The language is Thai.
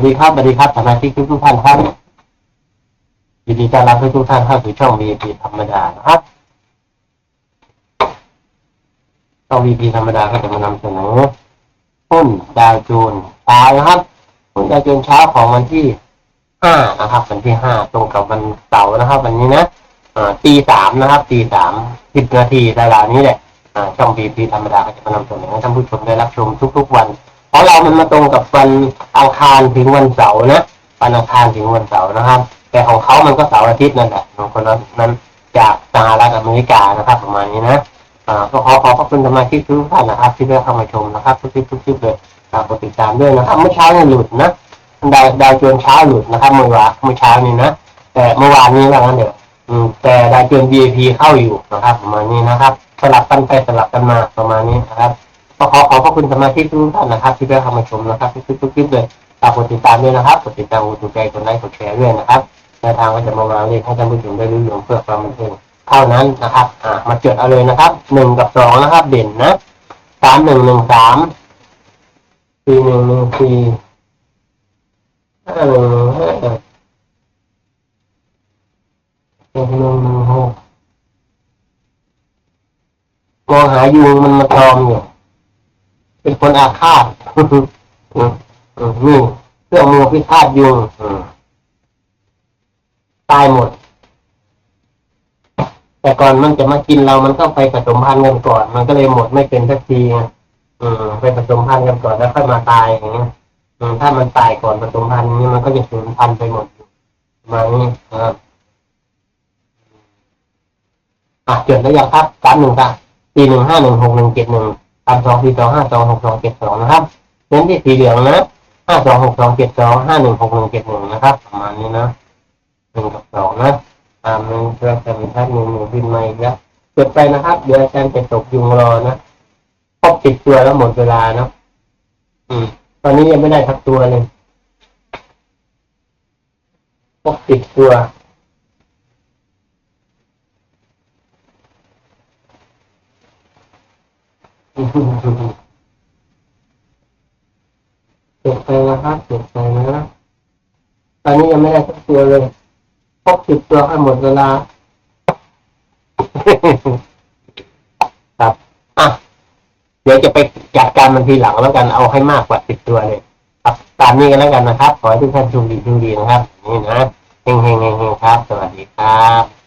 วัสดีครับสวัสดีครับสมาชิกทุกท่านครับยินดีต้อนรับทุกท่านเข้าสู่ช่อง VIP ธรรมดานะครับช่อง VIP ธรรมดาก็จะมานำเสนอหุ้นดาวโจนส์เช้านะครับหุ้นดาวโจนเช้าของวันที่ห้านะครับ วันที่ห้าตรงกับวันเสาร์นะครับ วันนี้นะตีสามนะครับตีสามสิบนาทีเวลานี้แหละอ่าช่อง VIP ธรรมดาก็จะมานำเสนอให้ท่านผู้ชมได้รับชมทุก ๆ วัน เพราะเรามันมาตรงกับวันอังคารถึงวันเสาร์นะวันอังคารถึงวันเสาร์นะครับ แต่ของเขามันก็เสาร์อาทิตย์นั่นแหละของคนนั้นจากสหรัฐอเมริกานะครับ ประมาณนี้นะอ่าก็ขอขอบพระคุณสมาชิกทุกท่านนะครับ ที่ได้เข้ามาชมนะครับทุกทิศทุกทิศเลยฝากกดติดตามด้วยนะครับเมื่อเช้าเนี่ยหลุดนะดาวดาวโจนเช้าหลุดนะครับ เมื่อวานเมื่อเช้านี้นะแต่เมื่อวานนี้ว่างั้นเดี๋ยวอืมแต่ดาวโจน VIP เข้าอยู่นะครับ ประมาณนี้นะครับ สลับกันไปสลับกันมาประมาณนี้นะครับ ก็ขอขอบพระคุณสมาชิกทุกท่านนะครับ ที่ได้เข้ามาชมนะครับทุกๆทุกคลิปเลยฝากกดติดตามด้วยนะครับกดติดตามกดถูกใจกดไลค์กดแชร์ด้วยนะครับแนวทางก็จะมาวางเลขให้ท่านผู้ชมได้รู้เรื่องเพื่อความบันเทิงเท่านั้นนะครับ อ่ามาจดเอาเลยนะครับหนึ่งกับสองนะครับ เด่นนะสามหนึ่งหนึ่งสามสี่หนึ่งหนึ่งสี่ห้าหนึ่งห้าหนึ่งหกหนึ่งหนึ่งหกมองหายุงมันมาตอมอยู่ เป็นคนอาฆาตนี่เครื่องมือพิฆาตยุงตายหมด แต่ก่อนมันจะมากินเรามันก็ไปผสมพันธุ์กันก่อน มันก็เลยหมดไม่เป็นสักทีอืมไปผสมพันธุ์กันก่อนแล้วค่อยมาตายอย่างเงี้ยอืมถ้ามันตายก่อนผสมพันธุ์นี้มันก็จะสูญพันธุ์ไปหมดมาณนี้นะครับอะจดแล้วยังครับสามหนึ่งค่ะสี่หนึ่งห้าหนึ่งหกหนึ่งเจ็ดหนึ่งามสองสี่สองห้าสองหกสองเจ็ดสองนะครับเน้นที่สีเหลืองนะห้าสองหกสองเจ็ดสองห้าหนึ่งหกหนึ่งเจ็ดหนึ่งนะครับประมาณนี้นะหนึ่งกับสองนะตามหนึ่งเพื่อจะมีทัดหนึ่งหนึ่งขึ้นมาอีกแล้วจดไปนะครับ เดี๋ยวอาจารย์จะตกยุงรอนะครบติดตัวแล้วหมดเวลาเนาะอืม ตอนนี้ยังไม่ได้ทักตัวเลยครบติดตัว เก็บไปนะครับเก็บไปนะตอนนี้ยังไม่ได้สักตัวเลยพบสิบตัวให้หมดเวลา ครับอะเดี๋ยวจะไปจัดการมันทีหลังแล้วกันเอาให้มากกว่าสิบตัวเลย ครับ ตามนี้กันแล้วกันนะครับ ขอให้ทุกท่านโชคดีโชคดีนะครับ นี่นะเฮงเฮงเฮงเฮงครับ สวัสดีครับ